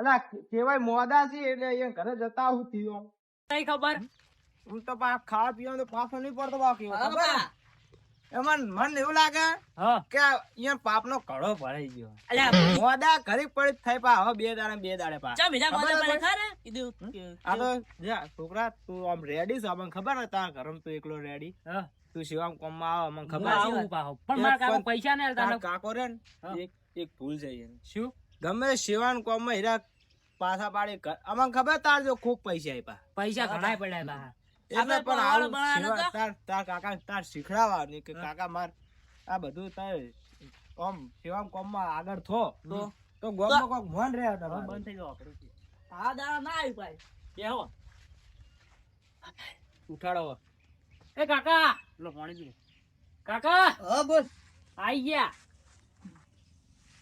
અલા કેવાય મોદા છે એટલે અહીંયા ઘરે જતા આવું થયો. કઈ ખબર? હું તો પા ખાવા પીવાનું તો પાછો નહીં પડતો બાકી ખબર? એમાં મન એવું લાગે કે અહીંયા પાપનો કડો ભરાઈ ગયો. અલ્યા મોડા ઘરે પડી થઈ પા હવે બે દાડે બે દાડે પા. ચા બીજા ખબર પડે ખરા? કીધું આ તો જા છોકરા તું આમ રેડી છો? મને ખબર ને તારા ઘરમ તું એકલો રેડી હા. તું શિવામ કોમમાં આવ મને ખબર. પણ મારા કાકા પૈસા ને તારા કાકો રે એક એક ભૂલ જાય શું? ગમે શિવાન કોમમાં હીરા પાછા પાડી અમને ખબર તાર જો ખૂબ પૈસા આપ્યા પૈસા ઘણા પડ્યા બા એટલે પણ આવું. તાર તાર કાકા તાર શીખડાવવાની કે કાકા માર આ બધું તાર આમ શિવામ કોમમાં આગળ થો. તો તો ગોમમાં કોક મોન રહે હતા બંધ થઈ ગયો. આ દાડા ના આવી પાય બેહો. ઉઠાડો એ કાકા! લો પાણી પી કાકા! હા બોલ. આઈ ગયા.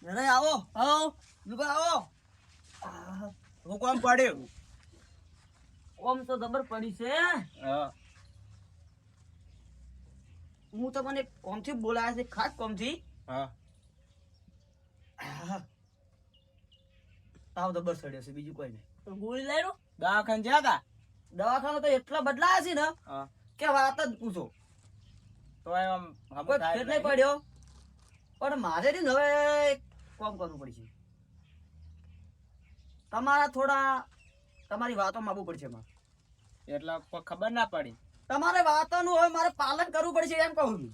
અરે આવો આવો લુગા આવો. હું કોમ પડ્યું ઓમ તો જબર પડી છે. હા. હું તો મને કોમથી બોલાયા છે ખાસ કોમથી. હા. તાવ જબર ચડ્યો છે બીજું કોઈ નહીં. તો ગોળી લઈ લો દવાખાને જ્યાં હતા દવાખાના તો એટલા બદલાયા છે ને કે વાત જ પૂછો. તો એમ પડ્યો. પણ મારે ને હવે કામ કરવું પડશે. તમારા થોડા તમારી વાતો માગવું પડશે એમાં. એટલે ખબર ના પડી. તમારે વાતોનું હવે મારે પાલન કરવું પડશે એમ કહું છું.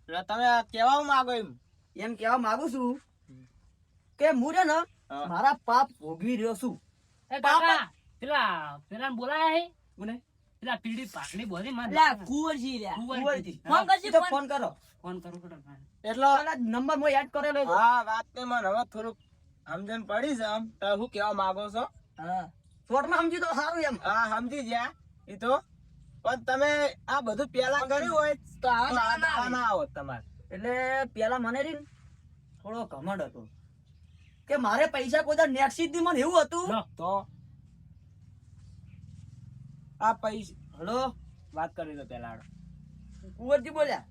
એટલે તમે કેવા માંગો એમ? એમ કહેવા માંગુ છું કે હું છે ને મારા પાપ ભોગવી રહ્યો છું. એ પેલા પેલા બોલાય મને? પેલા પીડી પાકડી બોલી મને કુંવરજી કુવરજી ફોન કરજી તો ફોન. કરો. ફોન કરો કરો એટલે પેલા નંબર મો યાદ કરેલો હા વાત ને મને હવે થોડું સમજણ પડી છે આમ. તો હું કેવા માંગો છો? હા. શોર્ટમાં સમજી તો સારું એમ. હા સમજી ગયા. એ તો પણ તમે આ બધું પેલા કર્યું હોય તો આ ના- આ ના આવત તમારે. એટલે પેલા મને રીન ને થોડો ઘમંડ હતો. કે મારે પૈસા કોઈ નેક્સ્ટ સિદ્ધિ મને એવું હતું? તો? આ પૈસા હલો વાત કરી લો પેલા કુંવરજી બોલ્યા.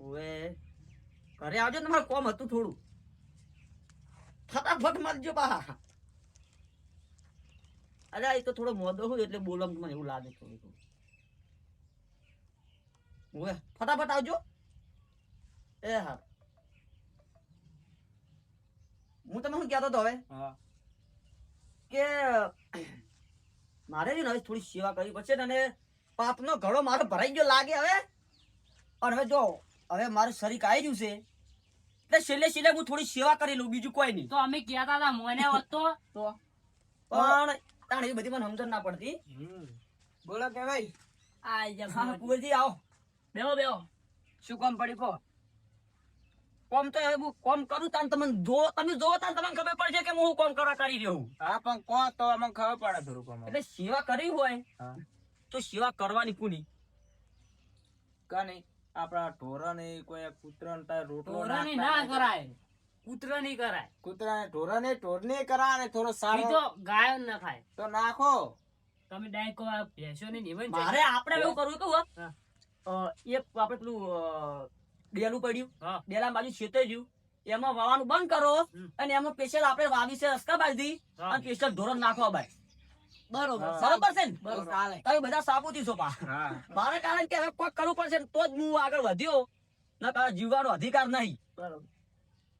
ઓએ ઘરે આવજો ને મારે કોમ હતું થોડું. ફટાફટ મારજો બા અરે એ તો થોડો મોદો હોય એટલે બોલમ મને એવું લાગે થોડું થોડું ઓએ ફટાફટ આવજો. એ હા. હું તમને શું કહેતો હતો હવે? હા. કે મારે છે ને થોડી સેવા કરવી પડશે ને અને પાપનો ઘડો મારો ભરાઈ ગયો લાગે હવે. અને હવે જો હવે મારું શરીર આવી ગયું છે? એટલે છેલ્લે છેલ્લે હું થોડી સેવા કરી લઉં બીજું કોઈ નહીં. તો અમે કહેતા હતા મોને હોત તો? પણ તાણ એ બધી મને સમજણ ના પડતી. બોલો કે ભાઈ? આ જા હા કુંવરજી આવો. બેહો બેહો. શું કામ પડી કહો કોમ તો હું કોમ કરું તાન તમને જો તમે જો તાન તમને ખબર પડશે કે હું કોમ કરવા કરી રહ્યો હા પણ કો તો અમને ખબર પડે થોડુંક કોમ એટલે સેવા કરવી હોય તો સેવા કરવાની કુની? કા નહીં આપણા ઢોરાને કોઈ કૂતરાને તાર રોટલો ના કરાય કૂતરા નહીં કરાય. કૂતરાને ઢોરાને ઢોરને કરા ને થોડો સારો તો ગાયો ન ખાય. તો નાખો. તમે ડાયરેક્ટ આ ભેંસો ને નિવન મારે આપણે એવું કરવું કે. એક આપણે પેલું ડેલું પડ્યું. ડેલા બાજુ છેતે ગયું. એમાં વાવાનું બંધ કરો અને એમાં સ્પેશિયલ આપણે વાવી છે રસ્કા બાંધી અને સ્પેશિયલ ધોરણ નાખવા ભાઈ બરોબર. બરોબર છે ને? તમે બધા સાબુતી છો પા મારે કારણ કે હવે કોઈ કરવું પડશે તો જ હું આગળ વધ્યો. ના તારા જીવવાનો અધિકાર નહીં.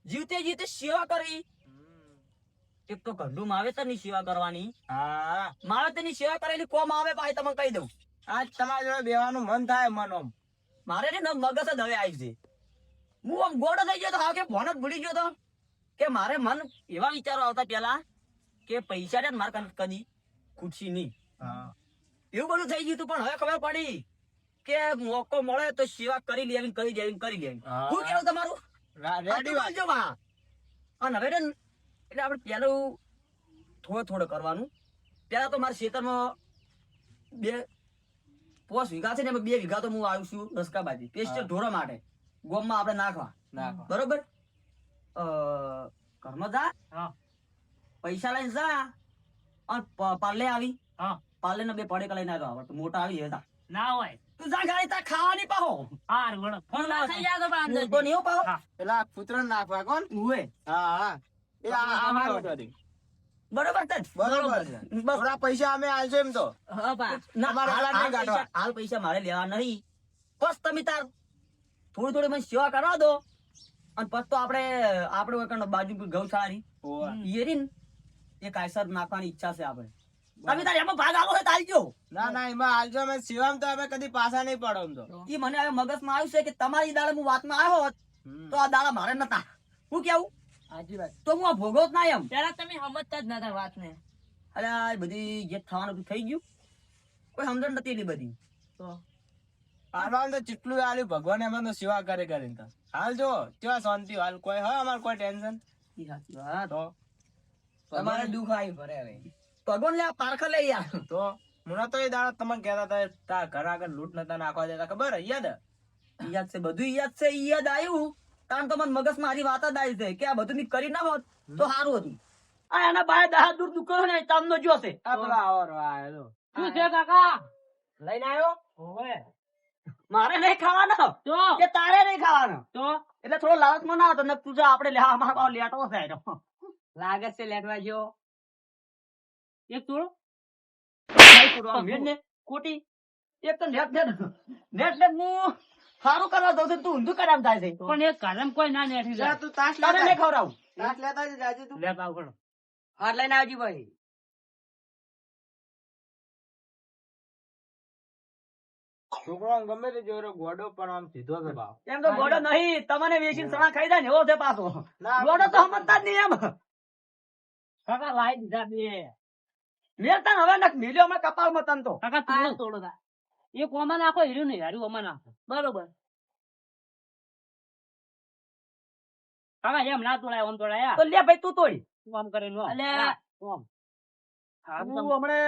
જીવતે જીવતે સેવા કરી. એક તો ઘંડું માવેતરની સેવા કરવાની. હા. માવેતરની સેવા કરેલી કોમ આવે ભાઈ તમે કહી દઉં. આજ તમારા જોડે બેવાનું મન થાય મન મારે ને મગજ જ હવે આવી છે. હું આમ ગોડો થઈ ગયો તો હા કે ફોન જ ભૂલી ગયો તો. કે મારે મન એવા વિચારો આવતા પેલા કે પૈસા ને મારે કદી ખુશી નહીં. એવું બધું થઈ ગયું હતું પણ હવે ખબર પડી કે મોકો મળે તો સેવા કરી લેવી કરી દેવી કરી લેવી શું કેવું તમારું? રેડી સાચું વાત. અને હવે એટલે આપણે પેલું થોડું થોડું કરવાનું. પેલા તો મારા ખેતરમાં બે પોસ વીઘા છે ને બે વીઘા તો હું આવ્યું છું રસકાબાજી પેસ્ટ ઢોરા માટે. ગોમમાં આપણે નાખવા. નાખો બરોબર? અ, ઘરમાં જા. હા. પૈસા લઈને જા. અને પ- પાર્લે આવી. હા. પાર્લે બે પડેકા લઈને આવ્યો. આવડે મોટા આવી હતા ના હોય. તું જા ગાડી તાર ખાવાની પાહો. હાર વળો. ફોન લાવો થઈ જાય તો પણ તો નહીં પાહો. પેલા પુત્ર નાખવા કોણ? ઉવે હા હા. એ આ- આ બરોબર છે. બરોબર બસ. પૈસા અમે આલજો એમ તો. હા બા. ના, હાલ પૈસા મારે લેવા નહીં. બસ તમે તાર થોડી થોડી મને સેવા કરવા દો. અને પછી તો આપણે આપણે કણ બાજુ ઈ રીન એ કાયસર નાખવાની ઈચ્છા છે આપણે. તમે તાર એમાં ભાગ આલો છે ના ના એમાં આલજો અમે સેવામાં તો અમે કદી પાછા નહીં પડો એમ તો. ઈ મને હવે મગજમાં આવ્યું છે કે તમારી દાડે હું વાતમાં આવ્યો હોત તો આ દાડા મારે નતા. હું કેવું? વાત. તો હું આ જ ના એમ. પેલા તમે સમજતા જ નતા વાતને. અરે આ બધી જે થવાનું થઈ ગયું. કોઈ સમજણ નથી એટલી બધી. તો. આમાં તો ચેટલું હાલ્યું ભગવાન એમાં તો સેવા કરે કરીને તો. હાલ જો કેવા શાંતિ. હાલ કોઈ હોય અમારે કોઈ ટેન્શન? તો તમારે દુઃખ આવી ભરે હવે. ભગવાન લે પારખ લઈ યાર તો? મને તો એ દાડા તમે કહેતા હતા તા ઘર આગળ લૂંટ નતા નાખવા દેતા. ખબર? યાદ? યાદ છે બધું યાદ છે ઈ યાદ આવ્યું કારણ કે મને મગજ મારી વાત જ આવી છે કે આ બધું કરી ના હોત તો સારું હતું. આ એના બાય દહા દૂર દુકાન ને તમને જોશે આ પેલા આવો રો શું છે કાકા? લઈને આવ્યો? ઓવે. મારે નહીં ખાવાનો. તો? કે તારે નહીં ખાવાનો. તો? એટલે થોડો લાલચમાં ના હતો તું આપડે લેવા લે આમાં લેટો છે લાગે છે લેટવા જો એક મેં ને. ખોટી. એક તો નેટ નેટ નેટ નેટ હું સારું કરવા દઉં છું તું ઊંધું કરામ થાય છે. પણ એક કારમ કોઈ ના નેઠી તું તાસ લેતા નહીં ખવડાવું. તાસ લેતા જ જાજે તું. લે પાવ કરો હાથ લઈને આવજી ભાઈ. છોકરો ગમે તે જોયો ગોડો પણ આમ સીધો છે બાપ. એમ તો ગોડો નહીં તમને વેચીને સણા ખાઈ જાય ને એવો છે પાછો. ગોડો તો સમજતા જ નહીં એમ. કાકા લાઈ દીધા બે. મેં તને હવે નક મિલ્યો હમણાં કપાળમાં તન તો. કાકા તોડો તોડો તા. એક ઓમાં નાખો હીરું નહીં હારું ઓમાં નાખો. બરોબર. કાકા એમ ના તોડાય ઓમ તોડાય. તો લે ભાઈ તું તોડી. તું આમ કરે નો. અલે. ઓમ. હા તું તો- હમણે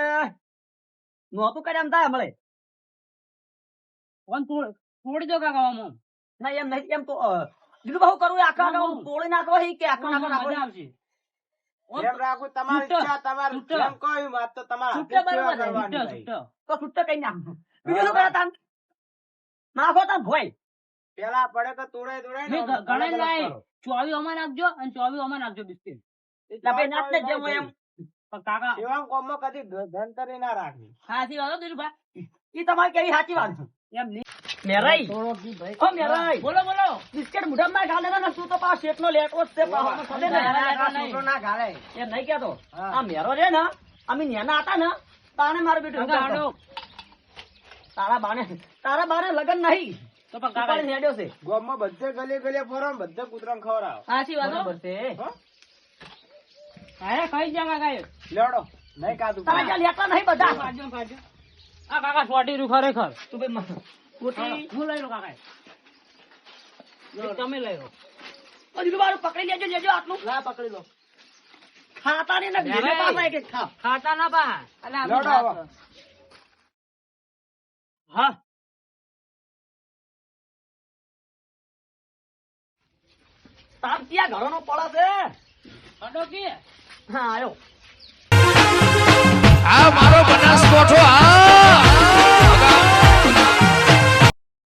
નોતું કર્યા એમ થાય હમણે. તોડ- તોડી દો કાકા ઓમ. ના એમ નહીં એમ તો અ, બહુ કરું આખા આખા તોડી નાખો હી કે આખા નાખો આવશે. જેમ રાખું તમારી ઈચ્છા તમારી છૂટો. કોઈ વાત તો તમારા છૂટો બરોબર સેવા છે, કરવાની છૂટો, છૂટો. તો છૂટો કઈ નાખ. બીજું શું તાન? નાખો તાન ભોય. પેલા પડે તો તોડાય તોડાય ને મેં ગ- અલગ ગણાય અલગ લાય. ચોવી ઓમાં નાખજો અને ચોવી ઓમાં નાખજો બિસ્કિટ. એટલે ભાઈ નાખ જેમ એમ. પણ કાકા કોમમાં કદી ધનતરી ના રાખવી. હાથી વાત ઈ તમારી કેવી સાચી વાત છે? મેરાઈ. થોડો કી ભાઈ. ઓ મેરાઈ. બોલો બોલો. બિસ્કિટ મોઢામાં ના ઘાલે ને તું તો પાછો શેઠનો લેટવો જ છે પાછો મને ને. ના, ના, ના, ના. છોકરો ના ઘાલે. એમ નહીં કહેતો. આ મેરો રે ને અમે નેના હતા ને તાણે મારું બેટું કાકા કરતો. હાડો. તારા બાને તારા બાને લગન નહીં. તો પણ કાકા છે. ગોમમાં બધે ગલીએ ગલીએ ફરો બધે ખવડાવો હાથી વાળો બરોબર છે. હા? ખાઈ એ. નહીં કાધું તારા લેતા નહીં બધા. આ કાકા સોટી ખરેખર. તું ભાઈ મ- હું. લઈ લો. કાકા તમે લઈ લો. હજુ મારું પકડી લેજો લેજો આટલું. ના પકડી લો. ખાતા ને ઘીને પાછા એક એક ખા ખાતા ના પા અલ્યા લેવડો આપણું હવે. હા. તાર ત્યાં ઘરોનો પડે છે? હા આવ્યો આ મારો બનાસકોઠો